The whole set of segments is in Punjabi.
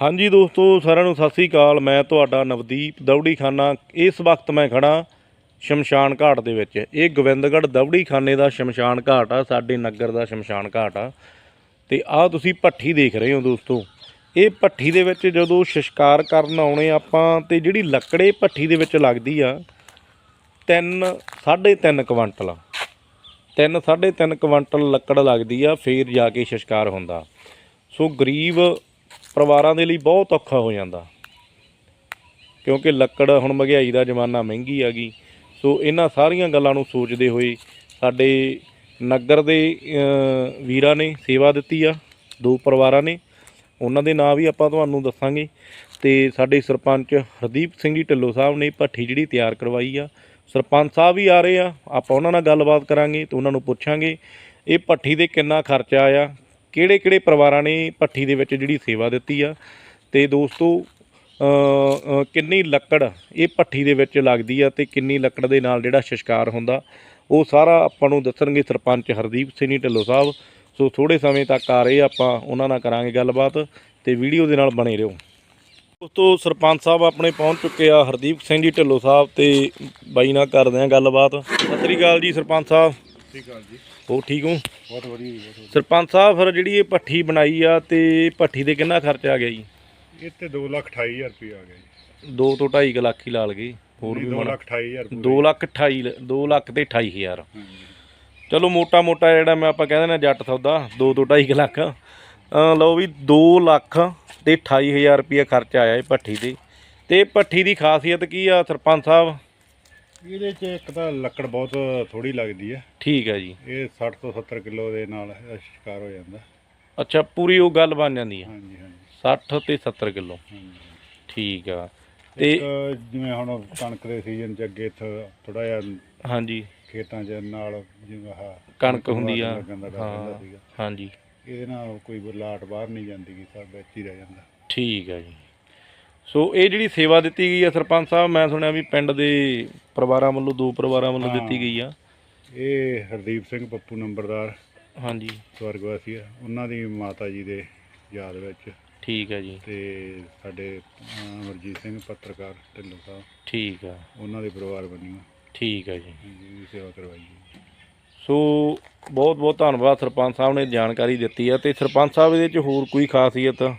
ਹਾਂਜੀ ਦੋਸਤੋ, ਸਾਰਿਆਂ ਨੂੰ ਸਤਿ ਸ੍ਰੀ ਅਕਾਲ। ਮੈਂ ਤੁਹਾਡਾ ਨਵਦੀਪ ਦੌੜੀ ਖਾਨਾ ਇਸ ਵਕਤ ਮੈਂ ਖੜਾ ਸ਼ਮਸ਼ਾਨ ਘਾਟ ਦੇ ਵਿੱਚ। ਇਹ ਗੋਬਿੰਦਗੜ੍ਹ ਦੌੜੀ ਖਾਨੇ ਦਾ ਸ਼ਮਸ਼ਾਨ ਘਾਟ ਆ, ਸਾਡੇ ਨਗਰ ਦਾ ਸ਼ਮਸ਼ਾਨ ਘਾਟ ਆ। ਤੇ ਆਹ ਤੁਸੀਂ ਭੱਠੀ ਦੇਖ ਰਹੇ ਹੋ ਦੋਸਤੋ। ਇਹ ਭੱਠੀ ਦੇ ਵਿੱਚ ਜਦੋਂ ਸ਼ਿਸ਼ਕਾਰ ਕਰਨ ਆਉਣੇ ਆਪਾਂ ਤੇ ਜਿਹੜੀ ਲੱਕੜੇ ਭੱਠੀ ਦੇ ਵਿੱਚ ਲੱਗਦੀ ਆ 3 3.5 ਕੁਇੰਟਲ। ਤਿੰਨ, ਸਾਢੇ ਤਿੰਨ ਕੁਇੰਟਲ ਲੱਕੜ ਲੱਗਦੀ ਆ, ਫੇਰ ਜਾ ਕੇ ਸ਼ਿਸ਼ਕਾਰ ਹੁੰਦਾ। ਸੋ ਗਰੀਬ ਪਰਿਵਾਰਾਂ ਦੇ ਲਈ ਬਹੁਤ ਔਖਾ ਹੋ ਜਾਂਦਾ। ਕਿਉਂਕਿ ਲੱਕੜ ਹੁਣ ਮਹਿੰਗਾਈ ਦਾ ਜ਼ਮਾਨਾ ਮਹਿੰਗੀ ਆ ਗਈ। ਸੋ ਇਹਨਾਂ ਸਾਰੀਆਂ ਗੱਲਾਂ ਨੂੰ ਸੋਚਦੇ ਹੋਏ ਸਾਡੇ ਨਗਰ ਦੇ ਵੀਰਾਂ ਨੇ ਸੇਵਾ ਦਿੱਤੀ ਆ, ਦੋ ਪਰਿਵਾਰਾਂ ਨੇ। ਉਹਨਾਂ ਦੇ ਨਾਂ ਵੀ ਆਪਾਂ ਤੁਹਾਨੂੰ ਦੱਸਾਂਗੇ। ਤੇ ਸਾਡੇ ਸਰਪੰਚ ਹਰਦੀਪ ਸਿੰਘ ਜੀ ਢਿੱਲੋਂ ਸਾਹਿਬ ਨੇ ਭੱਠੀ ਜਿਹੜੀ ਤਿਆਰ ਕਰਵਾਈ ਆ। ਸਰਪੰਚ ਸਾਹਿਬ ਵੀ ਆ ਰਹੇ ਆ। ਆਪਾਂ ਉਹਨਾਂ ਨਾਲ ਗੱਲਬਾਤ ਕਰਾਂਗੇ ਤੇ ਉਹਨਾਂ ਨੂੰ ਪੁੱਛਾਂਗੇ, ਇਹ ਭੱਠੀ ਦੇ ਕਿੰਨਾ ਖਰਚਾ ਆਇਆ ਕਿਹੜੇ ਕਿਹੜੇ ਪਰਿਵਾਰਾਂ ਨੇ ਭੱਠੀ ਦੇ ਵਿੱਚ ਜਿਹੜੀ ਸੇਵਾ ਦਿੱਤੀ ਆ? ਤੇ ਦੋਸਤੋ ਕਿੰਨੀ ਲੱਕੜ ਇਹ ਭੱਠੀ ਦੇ ਵਿੱਚ ਲੱਗਦੀ ਆ ਤੇ ਕਿੰਨੀ ਲੱਕੜ ਦੇ ਨਾਲ ਜਿਹੜਾ ਸ਼ਿਸ਼ਕਾਰ ਹੁੰਦਾ, ਉਹ ਸਾਰਾ ਆਪਾਂ ਨੂੰ ਦੱਸਣਗੇ ਸਰਪੰਚ ਹਰਦੀਪ ਸਿੰਘ ਜੀ ਢਿੱਲੋਂ ਸਾਹਿਬ। ਸੋ ਥੋੜੇ ਸਮੇਂ ਤੱਕ ਆ ਰਹੇ ਆਪਾਂ, ਉਹਨਾਂ ਨਾਲ ਕਰਾਂਗੇ ਗੱਲਬਾਤ ਤੇ ਵੀਡੀਓ ਦੇ ਨਾਲ ਬਣੇ ਰਹੋ। ਦੋਸਤੋ, ਸਰਪੰਚ ਸਾਹਿਬ ਆਪਣੇ ਪਹੁੰਚ ਚੁੱਕੇ ਆ ਹਰਦੀਪ ਸਿੰਘ ਜੀ ਢਿੱਲੋਂ ਸਾਹਿਬ ਤੇ ਬਾਈ ਨਾਲ ਕਰਦੇ ਆ ਗੱਲਬਾਤ। ਸਤਿ ਸ੍ਰੀ ਅਕਾਲ ਜੀ ਸਰਪੰਚ ਸਾਹਿਬ। ਸਤਿ ਸ਼੍ਰੀ ਅਕਾਲ ਜੀ। ਹੋ ਠੀਕ ਹੋ? ਬਹੁਤ ਵਧੀਆ ਜੀ ਬਹੁਤ ਵਧੀਆ। ਸਰਪੰਚ ਸਾਹਿਬ ਫਿਰ ਜਿਹੜੀ ਇਹ ਭੱਠੀ ਬਣਾਈ ਆ ਤੇ ਭੱਠੀ ਦੇ ਕਿੰਨਾ ਖਰਚਾ ਆ ਗਿਆ ਜੀ? ਇਹ ਤੇ 228000 ਰੁਪਏ ਆ ਗਿਆ ਜੀ। 2 ਤੋਂ 2.5 ਲੱਖ ਹੀ ਲਾ ਲਗੇ ਹੋਰ ਵੀ ਬਣਾ 228000 2 ਲੱਖ 28 2 ਲੱਖ ਤੇ 28 ਹਜ਼ਾਰ। ਹਾਂਜੀ। ਚਲੋ ਮੋਟਾ ਮੋਟਾ ਜਿਹੜਾ ਮੈਂ ਆਪਾਂ ਕਹਿੰਦੇ ਨਾ ਜੱਟ ਸੌਦਾ 2 ਤੋਂ 2.5 ਲੱਖ। ਅਹ ਲਓ ਵੀ 2 ਲੱਖ ਤੇ 28 ਹਜ਼ਾਰ ਰੁਪਏ ਖਰਚਾ ਆਇਆ ਇਹ ਭੱਠੀ ਤੇ। ਤੇ ਭੱਠੀ ਦੀ ਖਾਸੀਅਤ ਕੀ ਆ ਸਰਪੰਚ ਸਾਹਿਬ? ਇਹਦੇ 'ਚ ਇੱਕ ਤਾਂ ਲੱਕੜ ਬਹੁਤ ਥੋੜੀ ਲੱਗਦੀ ਹੈ। ਠੀਕ ਹੈ ਜੀ। ਇਹ 60 ਤੋਂ 70 ਕਿਲੋ ਦੇ ਨਾਲ ਇਹਦਾ ਸ਼ਿਕਾਰ ਹੋ ਜਾਂਦਾ। ਅੱਛਾ ਪੂਰੀ ਉਹ ਗੱਲ ਬਣ ਜਾਂਦੀ ਆ ਹਾਂਜੀ ਹਾਂਜੀ। 60 ਤੇ 70 ਕਿਲੋ। ਹਾਂਜੀ ਠੀਕ ਆ। ਤੇ ਇੱਕ ਜਿਵੇਂ ਹੁਣ ਕਣਕ ਦੇ ਸੀਜ਼ਨ 'ਚ ਅੱਗੇ ਥੋੜਾ ਜਿਹਾ ਹਾਂਜੀ। ਖੇਤਾਂ 'ਚ ਨਾਲ ਜਿਵੇਂ ਆਹ ਕਣਕ ਹੁੰਦੀ ਆ। ਲੱਗਣ ਦਾ ਡਰ ਹਾਂ ਸੀਗਾ। ਹਾਂਜੀ। ਇਹਦੇ ਨਾਲ ਕੋਈ ਬਲਾਟ ਬਾਹਰ ਨਹੀਂ ਜਾਂਦੀ ਗੀ ਸਭ ਵਿੱਚ ਹੀ ਰਹਿ ਜਾਂਦਾ। ਠੀਕ ਹੈ ਜੀ। ਸੋ ਇਹ ਜਿਹੜੀ ਸੇਵਾ ਦਿੱਤੀ ਗਈ ਹੈ ਸਰਪੰਚ ਸਾਹਿਬ ਮੈਂ ਸੁਣਿਆ ਵੀ ਪਿੰਡ ਦੇ ਪਰਿਵਾਰਾਂ ਵੱਲੋਂ ਦੋ ਪਰਿਵਾਰਾਂ ਵੱਲੋਂ ਦਿੱਤੀ ਗਈ ਆ। ਇਹ ਹਰਦੀਪ ਸਿੰਘ ਪੱਪੂ ਨੰਬਰਦਾਰ ਹਾਂਜੀ। ਸਵਰਗਵਾਸੀ ਆ। ਉਹਨਾਂ ਦੀ ਮਾਤਾ ਜੀ ਦੇ ਯਾਦ ਵਿੱਚ। ਠੀਕ ਹੈ ਜੀ। ਤੇ ਸਾਡੇ ਅਹ, ਅਮਰਜੀਤ ਸਿੰਘ ਪੱਤਰਕਾਰ ਢਿੱਲੋਂ ਸਾਹਿਬ। ਠੀਕ ਆ। ਉਹਨਾਂ ਦੇ ਪਰਿਵਾਰ ਬੰਨਿਓ ਠੀਕ ਹੈ ਜੀ। ਜੀ ਸੇਵਾ ਕਰਵਾਈ ਜੀ ਸੋ ਬਹੁਤ ਬਹੁਤ ਧੰਨਵਾਦ ਸਰਪੰਚ ਸਾਹਿਬ ਨੇ ਜਾਣਕਾਰੀ ਦਿੱਤੀ ਆ। ਤੇ ਸਰਪੰਚ ਸਾਹਿਬ ਇਹਦੇ ਚ ਹੋਰ ਕੋਈ ਖਾਸੀਅਤ?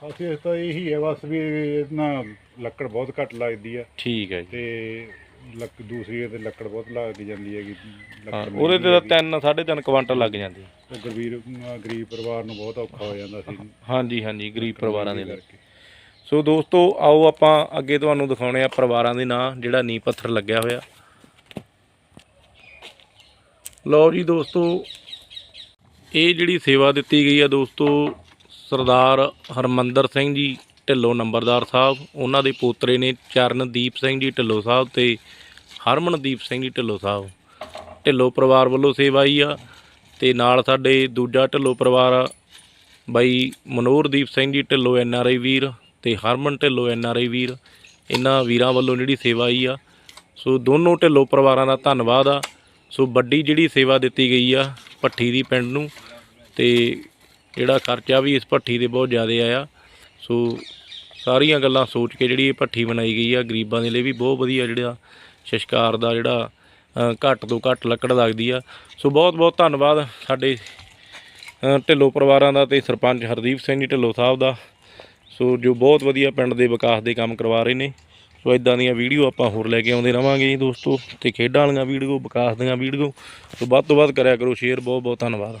ਖਾਸੀਅਤ ਤਾਂ ਇਹੀ ਹੈ ਬਸ ਵੀ ਇਹਨਾਂ ਲੱਕੜ ਬਹੁਤ ਘੱਟ ਲੱਗਦੀ ਆ। ਠੀਕ ਹੈ ਜੀ। ਤੇ ਲੱਕ ਦੂਸਰੀ ਤੇ ਲੱਕੜ ਬਹੁਤ ਲੱਗ ਜਾਂਦੀ ਹੈਗੀ ਹਾਂ ਲੱਕੜ ਉਹਦੇ ਤੇ ਤਾਂ 3 3.5 ਕੁਇੰਟਲ ਲੱਗ ਜਾਂਦੀ। ਤੇ ਗਰੀਬ ਗਰੀਬ ਪਰਿਵਾਰ ਨੂੰ ਬਹੁਤ ਔਖਾ ਹੋ ਜਾਂਦਾ ਸੀ। ਹਾਂਜੀ ਹਾਂਜੀ ਗਰੀਬ ਪਰਿਵਾਰਾਂ ਦੇ ਲਈ। ਕਰਕੇ। ਸੋ ਦੋਸਤੋ ਆਓ ਆਪਾਂ ਅੱਗੇ ਤੁਹਾਨੂੰ ਦਿਖਾਉਣੇ ਆ ਪਰਿਵਾਰਾਂ ਦੇ ਨਾਂ ਜਿਹੜਾ ਨੀਂਹ ਪੱਥਰ ਲੱਗਿਆ ਹੋਇਆ। ਲਓ ਜੀ ਦੋਸਤੋ ਇਹ ਜਿਹੜੀ ਸੇਵਾ ਦਿੱਤੀ ਗਈ ਆ ਦੋਸਤੋ ਸਰਦਾਰ ਹਰਮੰਦਰ ਸਿੰਘ ਜੀ ਢਿੱਲੋਂ ਨੰਬਰਦਾਰ ਸਾਹਿਬ ਉਹਨਾਂ ਦੇ ਪੋਤਰੇ ਨੇ ਚਰਨਦੀਪ ਸਿੰਘ ਜੀ ਢਿੱਲੋਂ ਸਾਹਿਬ ਤੇ ਹਰਮਨਦੀਪ ਸਿੰਘ ਜੀ ਢਿੱਲੋਂ ਸਾਹਿਬ। ਢਿੱਲੋਂ ਪਰਿਵਾਰ ਵੱਲੋਂ ਸੇਵਾ ਆਈ ਆ ਤੇ ਨਾਲ ਸਾਡੇ ਦੂਜਾ ਢਿੱਲੋਂ ਪਰਿਵਾਰ ਆ, ਬਾਈ ਮਨੋਹਰਦੀਪ Singh ji Dhillon N R I ਵੀਰ ਤੇ Harman Dhillon N R I ਵੀਰ ਇਹਨਾਂ ਵੀਰਾਂ ਵੱਲੋਂ ਜਿਹੜੀ ਸੇਵਾ ਆਈ ਆ। ਸੋ ਦੋਨੋਂ ਢਿੱਲੋਂ ਪਰਿਵਾਰਾਂ ਦਾ ਧੰਨਵਾਦ ਆ। ਸੋ ਵੱਡੀ ਜਿਹੜੀ ਸੇਵਾ ਦਿੱਤੀ ਗਈ ਆ ਭੱਠੀ ਦੀ ਪਿੰਡ ਨੂੰ ਤੇ ਜਿਹੜਾ ਖਰਚਾ ਵੀ ਇਸ ਭੱਠੀ ਦੇ ਬਹੁਤ ਜ਼ਿਆਦਾ ਆਇਆ। ਸੋ ਸਾਰੀਆਂ ਗੱਲਾਂ ਸੋਚ ਕੇ ਜਿਹੜੀ ਇਹ ਭੱਠੀ ਬਣਾਈ ਗਈ ਆ ਗਰੀਬਾਂ ਦੇ ਲਈ ਵੀ ਬਹੁਤ ਵਧੀਆ ਜਿਹੜਾ ਸਸ਼ਕਾਰ ਦਾ ਜਿਹੜਾ ਘੱਟ ਤੋਂ ਘੱਟ ਲੱਕੜ ਲੱਗਦੀ ਆ। ਸੋ ਬਹੁਤ ਬਹੁਤ ਧੰਨਵਾਦ ਸਾਡੇ ਅ, ਢਿੱਲੋਂ ਪਰਿਵਾਰਾਂ ਦਾ ਤੇ ਸਰਪੰਚ ਹਰਦੀਪ ਸਿੰਘ ਜੀ ਢਿੱਲੋਂ ਸਾਹਿਬ ਦਾ। ਸੋ ਜੋ ਬਹੁਤ ਵਧੀਆ ਪਿੰਡ ਦੇ ਵਿਕਾਸ ਦੇ ਕੰਮ ਕਰਵਾ ਰਹੇ ਨੇ। ਸੋ ਇਦਾਂ ਦੀਆਂ ਵੀਡੀਓ ਆਪਾਂ ਹੋਰ ਲੈ ਕੇ ਆਉਂਦੇ ਰਵਾਂਗੇ ਜੀ ਦੋਸਤੋ। ਤੇ ਖੇਡਾਂ ਵਾਲੀਆਂ ਵੀਡੀਓ ਵਿਕਾਸ ਦੀਆਂ ਵੀਡੀਓ। ਸੋ ਵੱਧ ਤੋਂ ਵੱਧ ਕਰਿਆ ਕਰੋ ਸ਼ੇਅਰ ਬਹੁਤ ਬਹੁਤ ਧੰਨਵਾਦ।